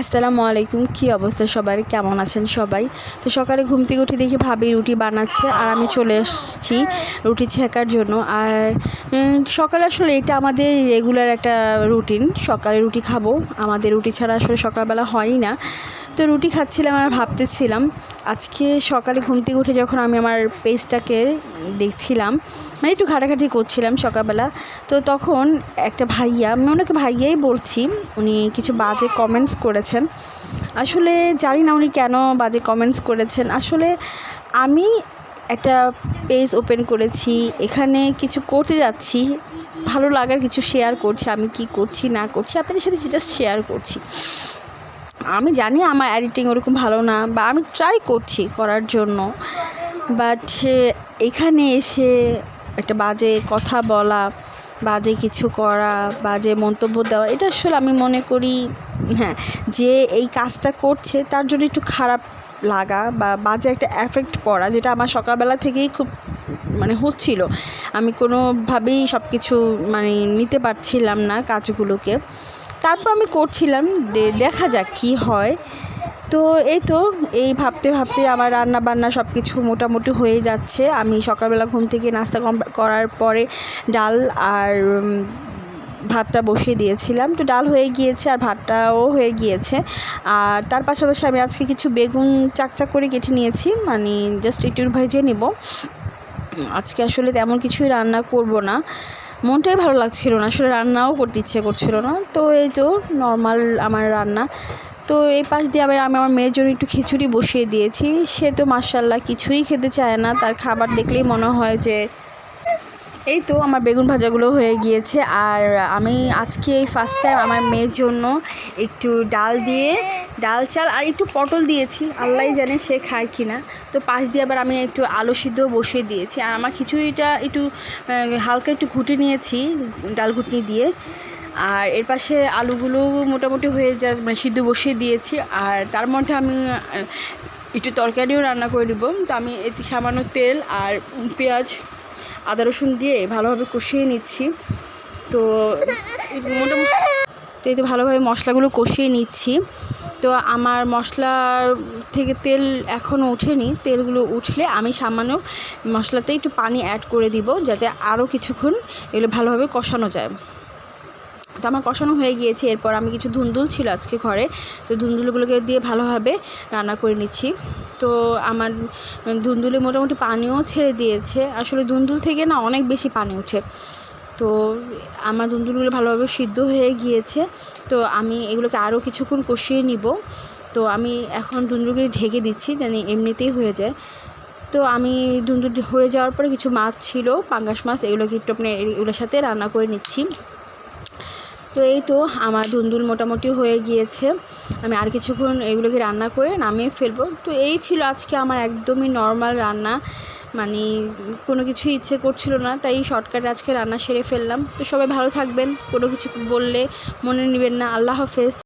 আসসালামু আলাইকুম, কী অবস্থা সবার কেমন আছেন সবাই? তো সকালে ঘুম থেকে উঠে দেখি ভাবি রুটি বানাচ্ছে আর আমি চলে এসেছি রুটি ছেঁকার জন্য। আর সকালে আসলে এটা আমাদের রেগুলার একটা রুটিন সকালে রুটি খাব। আমাদের রুটি ছাড়া আসলে সকালবেলা হয়ই না। তো রুটি খাচ্ছিলাম আর ভাবতেছিলাম। আজকে সকালে ঘুম থেকে উঠে যখন আমি আমার পেজটাকে দেখছিলাম মানে একটু ঘাটাঘাটি করছিলাম সকালবেলা, তো তখন একটা ভাইয়া, আমি ওনাকে ভাইয়াই বলছি, উনি কিছু বাজে কমেন্টস করেছেন। আসলে জানি না উনি কেন বাজে কমেন্টস করেছেন। আসলে আমি একটা পেজ ওপেন করেছি, এখানে কিছু করতে যাচ্ছি, ভালো লাগার কিছু শেয়ার করছি, আমি কি করছি, না করছি, আপনাদের সাথে সেটা শেয়ার করছি। আমি জানি আমার এডিটিং ওরকম ভালো না, বা আমি ট্রাই করছি করার জন্য। বাট এখানে এসে একটা বাজে কথা বলা, বাজে কিছু করা, বাজে মন্তব্য দেওয়া, এটা আসলে আমি মনে করি হ্যাঁ যে এই কাজটা করছে তার জন্য একটু খারাপ লাগা বা বাজে একটা এফেক্ট পড়া, যেটা আমার সকালবেলা থেকেই খুব মানে হচ্ছিল। আমি কোনোভাবেই সব কিছু মানে নিতে পারছিলাম না কাজগুলোকে। তারপর আমি করছিলাম দেখা যাক কী হয়। তো এই তো, এই ভাবতে ভাবতে আমার রান্না বান্না সব কিছু মোটামুটি হয়ে যাচ্ছে। আমি সকালবেলা ঘুম থেকে নাস্তা করার পরে ডাল আর ভাতটা বসিয়ে দিয়েছিলাম। তো ডাল হয়ে গিয়েছে আর ভাতটাও হয়ে গিয়েছে। আর তার পাশাপাশি আমি আজকে কিছু বেগুন চাকচাক করে কেটে নিয়েছি। মানে জাস্ট একটু ভেজে নেব। আজকে আসলে তেমন কিছুই রান্না করব না। মনটাই ভালো লাগছিল না। আসলে রান্নাও করতে ইচ্ছে করছিল না। তো এই তো নর্মাল আমার রান্না। তো এই পাশ দিয়ে আবার আমি আমার মেয়ের জন্য একটু খিচুড়ি বসিয়ে দিয়েছি। সে তো মার্শাল্লাহ কিছুই খেতে চায় না। তার খাবার দেখলেই মনে হয় যে এই তো আমার বেগুন ভাজাগুলো হয়ে গিয়েছে আর আমি আজকে এই ফার্স্ট টাইম আমার মেয়ের জন্য একটু ডাল দিয়ে ডাল চাল আর একটু পটল দিয়েছি। আল্লাহ জানে সে খায় কি না। তো পাশ দিয়ে আবার আমি একটু আলু সিদ্ধ বসিয়ে দিয়েছি। আর আমার খিচুড়িটা একটু হালকা একটু ঘুটে নিয়েছি ডাল ঘুটনি দিয়ে। আর এর পাশে আলুগুলো মোটামুটি হয়ে যা মানে সিদ্ধ বসিয়ে দিয়েছি। আর তার মধ্যে আমি একটু তরকারিও রান্না করে দিব তো আমি এতে সামান্য তেল আর পেঁয়াজ আদা, রসুন দিয়ে ভালোভাবে কষিয়ে নিচ্ছি। তো মোটামুটি তো এই ভালোভাবে মশলাগুলো কষিয়ে নিচ্ছি। তো আমার মশলার থেকে তেল এখনও ওঠেনি। তেলগুলো উঠলে আমি সামান্য মশলাতে একটু পানি অ্যাড করে দিব, যাতে আরও কিছুক্ষণ এগুলো ভালোভাবে কষানো যায়। তো আমার কষানো হয়ে গিয়েছে, এরপর আমি কিছু ধুন্দুল ছিল আজকে ঘরে, তো ধুন্দুলগুলোকে দিয়ে ভালোভাবে রান্না করে নিচ্ছি। তো আমার ধুন্দুলে মোটামুটি পানিও ছেড়ে দিয়েছে, আসলে ধুন্দুল থেকে না অনেক বেশি পানি ওঠে। তো আমার ধুন্দুলগুলো ভালোভাবে সিদ্ধ হয়ে গিয়েছে, তো আমি এগুলোকে আরও কিছুক্ষণ কষিয়ে নিব। তো আমি এখন ধুন্দুলগুলো ঢেকে দিচ্ছি জানি এমনিতেই হয়ে যায়। তো আমি ধুন্দুল হয়ে যাওয়ার পরে কিছু মাছ ছিল, পাঙ্গাস মাছ, এগুলোকে একটু আপনার এগুলোর সাথে রান্না করে নিচ্ছি। তো এই তো আমার ধুন্দুল মোটামুটি হয়ে গিয়েছে। আমি আর কিছুক্ষণ এগুলোকে রান্না করে নামিয়ে ফেলব। তো এই ছিল আজকে আমার একদমই নর্মাল রান্না। মানে কোনো কিছু ইচ্ছে করছিল না, তাই শর্টকাটে আজকে রান্না সেরে ফেললাম। তো সবাই ভালো থাকবেন, কোনো কিছু বললে মনে নেবেন না। আল্লাহ হাফেজ।